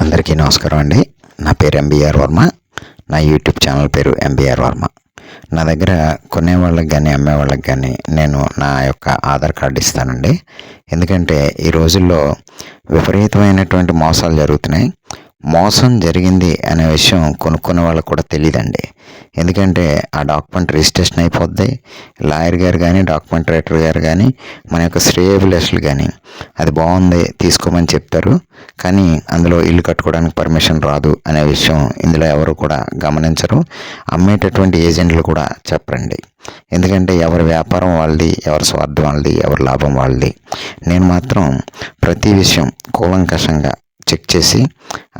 అందరికీ నమస్కారం అండి. నా పేరు ఎంబీఆర్ వర్మ. నా యూట్యూబ్ ఛానల్ పేరు ఎంబీఆర్ వర్మ. నా దగ్గర కొనేవాళ్ళకి కానీ అమ్మేవాళ్ళకి కానీ నేను నా యొక్క ఆధార్ కార్డు ఇస్తానండి. ఎందుకంటే ఈ రోజుల్లో విపరీతమైనటువంటి మోసాలు జరుగుతున్నాయి. మోసం జరిగింది అనే విషయం కొనుక్కునే వాళ్ళకు కూడా తెలియదండి ఎందుకంటే ఆ డాక్యుమెంట్ రిజిస్ట్రేషన్ అయిపోద్ది. లాయర్ గారు కానీ డాక్యుమెంట్ రైటర్ గారు కానీ మన యొక్క శ్రేయభిలాషులు కానీ అది బాగుంది తీసుకోమని చెప్తారు. కానీ అందులో ఇల్లు కట్టుకోవడానికి పర్మిషన్ రాదు అనే విషయం ఇందులో ఎవరు కూడా గమనించరు. అమ్మేటటువంటి ఏజెంట్లు కూడా చెప్పరండి. ఎందుకంటే ఎవరి వ్యాపారం వాళ్ళది ఎవరి స్వార్థం వాళ్ళది ఎవరి లాభం వాళ్ళది. నేను మాత్రం ప్రతి విషయం కూలంకషంగా చెక్ చేసి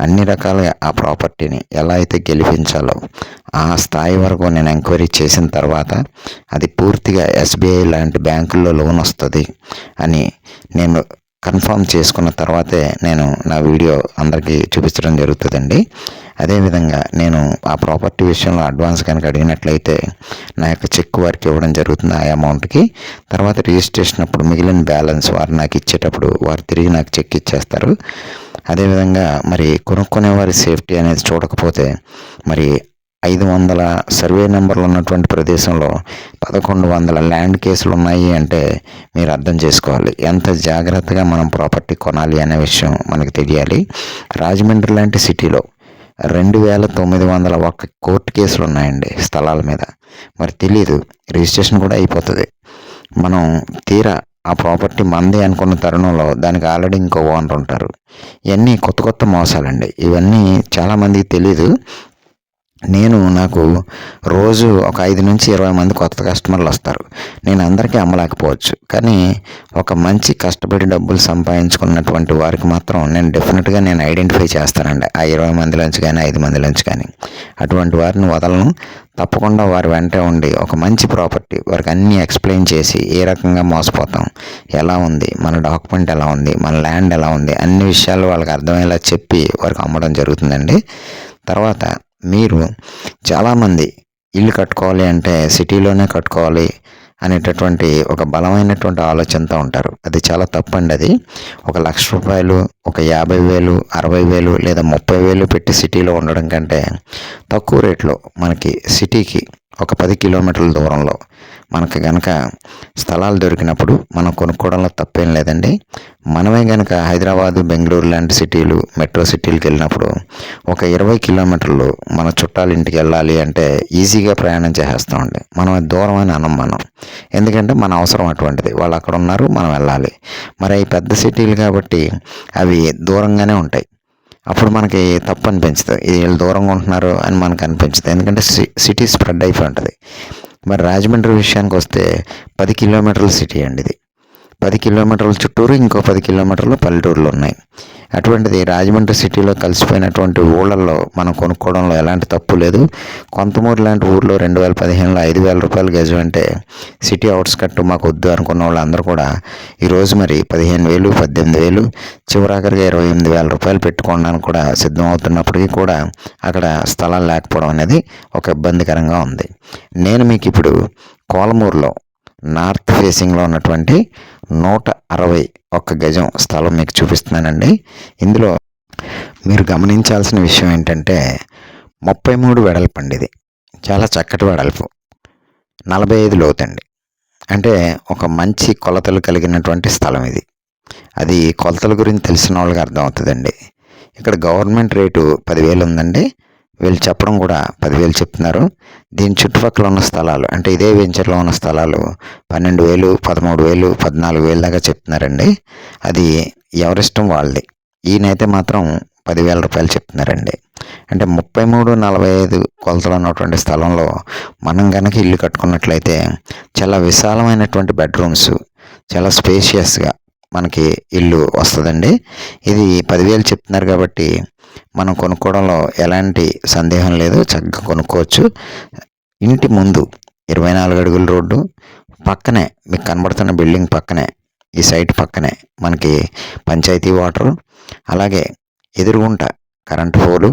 అన్ని రకాలుగా ఆ ప్రాపర్టీని ఎలా అయితే గెలిపించాలో ఆ స్థాయి వరకు నేను ఎంక్వైరీ చేసిన తర్వాత అది పూర్తిగా ఎస్బీఐ లాంటి బ్యాంకుల్లో లోన్ వస్తుంది అని నేను కన్ఫర్మ్ చేసుకున్న తర్వాతే నేను నా వీడియో అందరికీ చూపించడం జరుగుతుందండి. అదేవిధంగా నేను ఆ ప్రాపర్టీ విషయంలో అడ్వాన్స్ కనుక అడిగినట్లయితే నా యొక్క చెక్ వారికి ఇవ్వడం జరుగుతుంది ఆ అమౌంట్కి. తర్వాత రిజిస్ట్రేషన్ అప్పుడు మిగిలిన బ్యాలెన్స్ వారు నాకు ఇచ్చేటప్పుడు వారు తిరిగి నాకు చెక్ ఇచ్చేస్తారు. అదేవిధంగా మరి కొనుక్కునే వారి సేఫ్టీ అనేది చూడకపోతే మరి ఐదు వందల సర్వే నెంబర్లు ఉన్నటువంటి ప్రదేశంలో పదకొండు వందల ల్యాండ్ కేసులు ఉన్నాయి అంటే మీరు అర్థం చేసుకోవాలి. ఎంత జాగ్రత్తగా మనం ప్రాపర్టీ కొనాలి అనే విషయం మనకు తెలియాలి. రాజమండ్రి లాంటి సిటీలో రెండు వేల తొమ్మిది వందల ఒక్క కోర్టు కేసులు ఉన్నాయండి స్థలాల మీద. మరి తెలియదు రిజిస్ట్రేషన్ కూడా అయిపోతుంది. మనం తీరా ఆ ప్రాపర్టీ మందే అనుకున్న తరుణంలో దానికి ఆల్రెడీ ఇంకో ఓనర్ ఉంటారు. ఇవన్నీ కొత్త కొత్త మోసాలండి. ఇవన్నీ చాలామందికి తెలియదు నేను నాకు రోజు ఒక ఐదు నుంచి ఇరవై మంది కొత్త కస్టమర్లు వస్తారు. నేను అందరికీ అమ్మలేకపోవచ్చు. కానీ ఒక మంచి కష్టపడి డబ్బులు సంపాదించుకున్నటువంటి వారికి మాత్రం నేను డెఫినెట్గా నేను ఐడెంటిఫై చేస్తానండి. ఆ ఇరవై మందిలోంచి కానీ ఐదు మందిలోంచి కానీ. అటువంటి వారిని వదలను. తప్పకుండా వారి వెంటే ఉండి ఒక మంచి ప్రాపర్టీ వారికి అన్నీ ఎక్స్ప్లెయిన్ చేసి ఏ రకంగా మోసపోతాం ఎలా ఉంది మన డాక్యుమెంట్ ఎలా ఉంది మన ల్యాండ్ ఎలా ఉంది అన్ని విషయాలు వాళ్ళకి అర్థమయ్యేలా చెప్పి వారికి అమ్మడం జరుగుతుందండి. తర్వాత మీరు చాలామంది ఇల్లు కట్టుకోవాలి అంటే సిటీలోనే కట్టుకోవాలి అనేటటువంటి ఒక బలమైనటువంటి ఆలోచనతో ఉంటారు. అది చాలా తప్పండి అది. ఒక లక్ష రూపాయలు ఒక యాభై వేలు అరవై వేలు లేదా ముప్పై వేలు పెట్టి సిటీలో ఉండడం కంటే తక్కువ రేట్లో మనకి సిటీకి ఒక పది కిలోమీటర్ల దూరంలో మనకి గనక స్థలాలు దొరికినప్పుడు మనం కొనుక్కోవడంలో తప్పేం లేదండి. మనమే గనక హైదరాబాదు బెంగళూరు లాంటి సిటీలు మెట్రో సిటీలకు వెళ్ళినప్పుడు ఒక ఇరవై కిలోమీటర్లు మన చుట్టాల ఇంటికి వెళ్ళాలి అంటే ఈజీగా ప్రయాణం చేసేస్తామండి. మనం దూరం అని అనం మనం ఎందుకంటే మన అవసరం అటువంటిది. వాళ్ళు అక్కడ ఉన్నారు మనం వెళ్ళాలి. మరి అవి పెద్ద సిటీలు కాబట్టి అవి దూరంగానే ఉంటాయి. అప్పుడు మనకి తప్పు అనిపించదు వీళ్ళు దూరంగా ఉంటున్నారు అని మనకు అనిపించదు. ఎందుకంటే సిటీ స్ప్రెడ్ అయిపోయి ఉంటుంది. మరి రాజమండ్రి విషయానికి వస్తే పది కిలోమీటర్ల సిటీ అండి ఇది. పది కిలోమీటర్ల చుట్టూరు ఇంకో పది కిలోమీటర్లు పల్లెటూరులు ఉన్నాయి. అటువంటిది రాజమండ్రి సిటీలో కలిసిపోయినటువంటి ఊళ్ళల్లో మనం కొనుక్కోవడంలో ఎలాంటి తప్పు లేదు. కొంతమూరు లాంటి ఊర్లో రెండు వేల పదిహేనులో ఐదు వేల రూపాయలు గజం అంటే సిటీ అవుట్స్కట్ మాకు వద్దు అనుకున్న వాళ్ళందరూ కూడా ఈరోజు మరి పదిహేను వేలు పద్దెనిమిది వేలు చివరాఖరిగా ఇరవై ఎనిమిది వేల రూపాయలు పెట్టుకోవడానికి కూడా సిద్ధం అవుతున్నప్పటికీ కూడా అక్కడ స్థలాలు లేకపోవడం అనేది ఒక ఇబ్బందికరంగా ఉంది. నేను మీకు ఇప్పుడు కోలమూరులో నార్త్ ఫేసింగ్లో ఉన్నటువంటి నూట అరవై ఒక్క గజం స్థలం మీకు చూపిస్తున్నానండి. ఇందులో మీరు గమనించాల్సిన విషయం ఏంటంటే ముప్పై మూడు వెడల్పండి ఇది. చాలా చక్కటి వెడల్పు. నలభై ఐదు లోతండి అంటే ఒక మంచి కొలతలు కలిగినటువంటి స్థలం ఇది. అది కొలతల గురించి తెలిసిన వాళ్ళకి అర్థమవుతుందండి. ఇక్కడ గవర్నమెంట్ రేటు పదివేలు ఉందండి. వీళ్ళు చెప్పడం కూడా పదివేలు చెప్తున్నారు. దీని చుట్టుపక్కల ఉన్న స్థలాలు అంటే ఇదే వెంచర్లో ఉన్న స్థలాలు పన్నెండు వేలు పదమూడు వేలు పద్నాలుగు వేలు దాకా చెప్తున్నారండి. అది ఎవరిష్టం వాళ్ళది. ఈయనైతే మాత్రం పదివేల రూపాయలు చెప్తున్నారండి. అంటే ముప్పై మూడు నలభై ఐదు కొలతలు ఉన్నటువంటి స్థలంలో మనం కనుక ఇల్లు కట్టుకున్నట్లయితే చాలా విశాలమైనటువంటి బెడ్రూమ్స్ చాలా స్పేషియస్గా మనకి ఇల్లు వస్తుందండి. ఇది పదివేలు చెప్తున్నారు కాబట్టి మనం కొనుక్కోవడంలో ఎలాంటి సందేహం లేదు చక్కగా కొనుక్కోవచ్చు. ఇంటి ముందు ఇరవై నాలుగు అడుగుల రోడ్డు పక్కనే మీకు కనబడుతున్న బిల్డింగ్ పక్కనే ఈ సైట్ పక్కనే మనకి పంచాయతీ వాటర్ అలాగే ఎదురుగుంట కరెంటు పోలు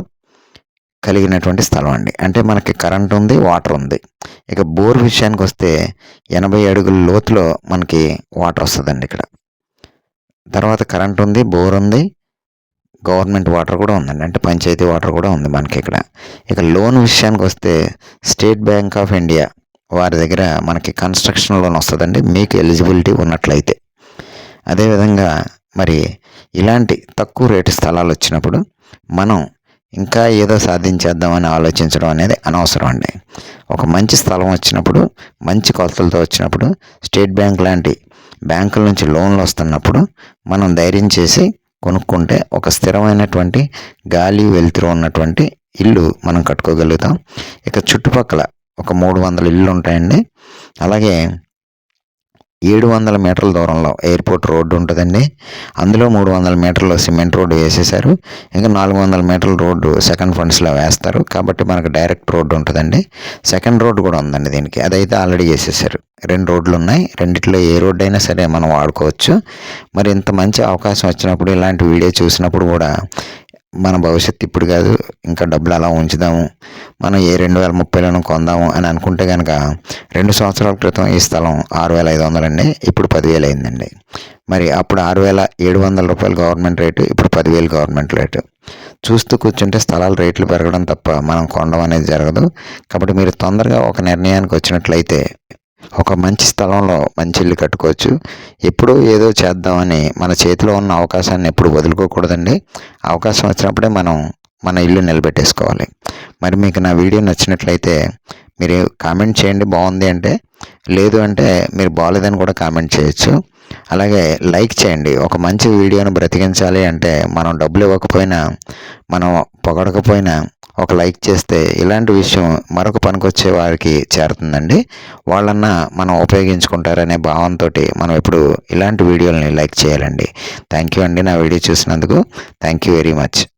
కలిగినటువంటి స్థలం అండి. అంటే మనకి కరెంట్ ఉంది వాటర్ ఉంది. ఇక బోర్ విషయానికి వస్తే ఎనభై అడుగుల లోతులో మనకి వాటర్ వస్తుందండి ఇక్కడ. తర్వాత కరెంట్ ఉంది బోర్ ఉంది గవర్నమెంట్ వాటర్ కూడా ఉందండి. అంటే పంచాయతీ వాటర్ కూడా ఉంది మనకి ఇక్కడ. ఇక లోన్ విషయానికి వస్తే స్టేట్ బ్యాంక్ ఆఫ్ ఇండియా వారి దగ్గర మనకి కన్స్ట్రక్షన్ లోన్ వస్తుందండి. మీకు ఎలిజిబిలిటీ ఉన్నట్లయితే. అదేవిధంగా మరి ఇలాంటి తక్కువ రేటు స్థలాలు వచ్చినప్పుడు మనం ఇంకా ఏదో సాధించేద్దామని ఆలోచించడం అనేది అనవసరం అండి. ఒక మంచి స్థలం వచ్చినప్పుడు మంచి కొలతలతో వచ్చినప్పుడు స్టేట్ బ్యాంక్ లాంటి బ్యాంకుల నుంచి లోన్లు వస్తున్నప్పుడు మనం ధైర్యం చేసి కొనుక్కుంటే ఒక స్థిరమైనటువంటి గాలి వెలుతురు ఉన్నటువంటి ఇల్లు మనం కట్టుకోగలుగుతాం. ఇక చుట్టుపక్కల ఒక మూడు వందల ఇల్లు ఉంటాయండి. అలాగే ఏడు వందల మీటర్ల దూరంలో ఎయిర్పోర్ట్ రోడ్డు ఉంటుందండి. అందులో మూడు వందల మీటర్లు సిమెంట్ రోడ్డు వేసేసారు ఇంకా నాలుగు వందల మీటర్ల రోడ్డు సెకండ్ ఫండ్స్లో వేస్తారు. కాబట్టి మనకు డైరెక్ట్ రోడ్డు ఉంటుందండి. సెకండ్ రోడ్డు కూడా ఉందండి దీనికి. అదైతే ఆల్రెడీ వేసేసారు రెండు రోడ్లు ఉన్నాయి రెండిట్లో ఏ రోడ్డు అయినా సరే మనం వాడుకోవచ్చు. మరి ఇంత మంచి అవకాశం వచ్చినప్పుడు ఇలాంటి వీడియో చూసినప్పుడు కూడా మన భవిష్యత్తు ఇప్పుడు కాదు ఇంకా డబ్బులు అలా ఉంచుదాము మనం ఏ రెండు వేల ముప్పైలోనూ కొందాము అని అనుకుంటే కనుక రెండు సంవత్సరాల క్రితం ఈ స్థలం ఆరు వేల ఐదు వందలండి ఇప్పుడు పదివేలు అయిందండి. మరి అప్పుడు ఆరు వేల ఏడు వందల రూపాయలు గవర్నమెంట్ రేటు ఇప్పుడు పదివేలు గవర్నమెంట్ రేటు. చూస్తూ కూర్చుంటే స్థలాల రేట్లు పెరగడం తప్ప మనం కొనడం అనేది జరగదు. కాబట్టి మీరు తొందరగా ఒక నిర్ణయానికి వచ్చినట్లయితే ఒక మంచి స్థలంలో మంచి ఇల్లు కట్టుకోవచ్చు. ఎప్పుడూ ఏదో చేద్దామని మన చేతిలో ఉన్న అవకాశాన్ని ఎప్పుడు వదులుకోకూడదండి. అవకాశం వచ్చినప్పుడే మనం మన ఇల్లు నిలబెట్టేసుకోవాలి. మరి మీకు నా వీడియో నచ్చినట్లయితే మీరు కామెంట్ చేయండి బాగుంది అంటే లేదు అంటే మీరు బాగాలేదని కూడా కామెంట్ చేయొచ్చు. అలాగే లైక్ చేయండి. ఒక మంచి వీడియోను బ్రతికించాలి అంటే మనం డబ్బులు ఇవ్వకపోయినా మనం పొగడకపోయినా ఒక లైక్ చేస్తే ఇలాంటి విషయం మరొక పనికొచ్చే వారికి చేరుతుందండి. వాళ్ళన్నా మనం ఉపయోగించుకుంటారనే భావంతో మనం ఇప్పుడు ఇలాంటి వీడియోలని లైక్ చేయాలండి. థ్యాంక్ యూ అండి నా వీడియో చూసినందుకు. Thank you very much.